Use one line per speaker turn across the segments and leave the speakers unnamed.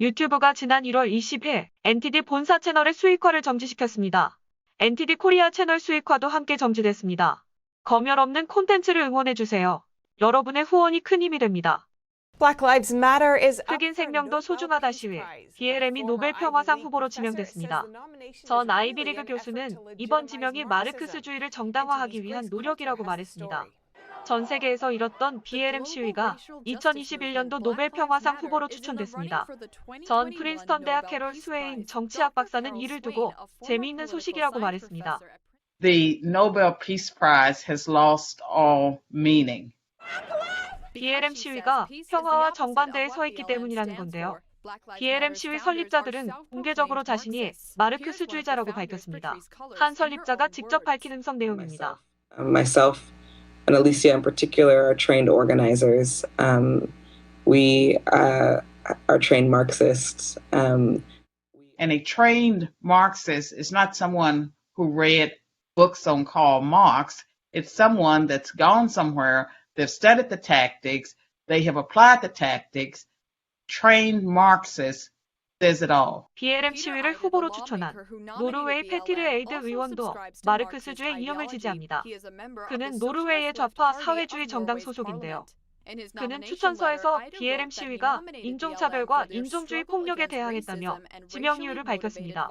유튜브가 지난 1월 20일 NTD 본사 채널의 수익화를 정지시켰습니다. NTD 코리아 채널 수익화도 함께 정지됐습니다. 검열 없는 콘텐츠를 응원해주세요. 여러분의 후원이 큰 힘이 됩니다.
Black Lives Matter is
흑인 생명도 소중하다 시위. BLM이 노벨 평화상 후보로 지명됐습니다. 전 아이비리그 교수는 이번 지명이 마르크스주의를 정당화하기 위한 노력이라고 말했습니다. 전 세계에서 이뤘던 BLM 시위가 2021년도 노벨 평화상 후보로 추천됐습니다. 전 프린스턴 대학 캐롤 스웨인 정치학 박사는 이를 두고 재미있는 소식이라고 말했습니다.
the Nobel Peace Prize has lost all meaning.
BLM 시위가 평화와 정반대에 서 있기 때문이라는 건데요. BLM 시위 설립자들은 공개적으로 자신이 마르크스주의자라고 밝혔습니다. 한 설립자가 직접 밝힌 음성 내용입니다.
Myself and Alicia in particular are trained organizers. Um, we uh, are trained Marxists. Um,
And a trained Marxist is not someone who read books on Karl Marx. It's someone that's gone somewhere, they've studied the tactics, they have applied the tactics. Trained Marxist says it all.
BLM 시위를 후보로 추천한 노르웨이 패티르 에이드 의원도 마르크스주의 이념을 지지합니다. 그는 노르웨이의 좌파 사회주의 정당 소속인데요. 그는 추천서에서 BLM 시위가 인종차별과 인종주의 폭력에 대항했다며 지명 이유를 밝혔습니다.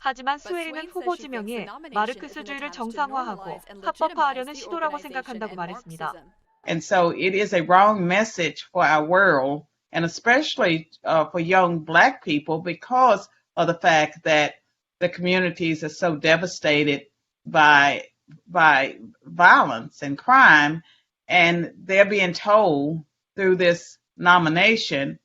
하지만 스웨인은 후보 지명이 마르크스주의를 정상화하고 합법화하려는 시도라고 생각한다고 말했습니다.
And so it is a wrong message for our world, and especially uh, for young black people because of the fact that the communities are so devastated by by violence and crime, and they're being told through this nomination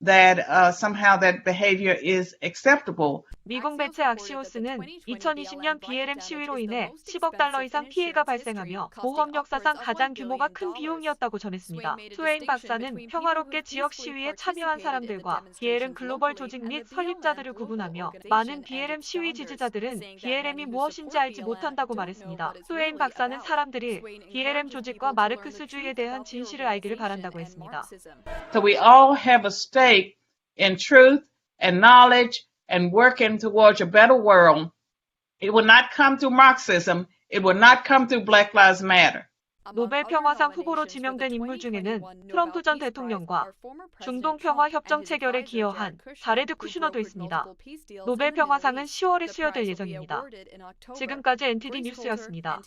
that uh, somehow that behavior is acceptable.
미국 매체 악시오스는 2020년 BLM 시위로 인해 10억 달러 이상 피해가 발생하며 보험 역사상 가장 규모가 큰 비용이었다고 전했습니다. 스웨인 박사는 평화롭게 지역 시위에 참여한 사람들과 BLM 글로벌 조직 및 설립자들을 구분하며 많은 BLM 시위 지지자들은 BLM이 무엇인지 알지 못한다고 말했습니다. 스웨인 박사는 사람들이 BLM 조직과 마르크스주의에 대한 진실을 알기를 바란다고 했습니다.
So we all have a stake in truth and knowledge and working towards a better world. It will not come through Marxism. It will not come through Black Lives Matter.
노벨 평화상 후보로 지명된 인물 중에는 트럼프 전 대통령과 중동 평화 협정 체결에 기여한 자레드 쿠슈너도 있습니다. 노벨 평화상은 10월에 수여될 예정입니다. 지금까지 NTD 뉴스였습니다.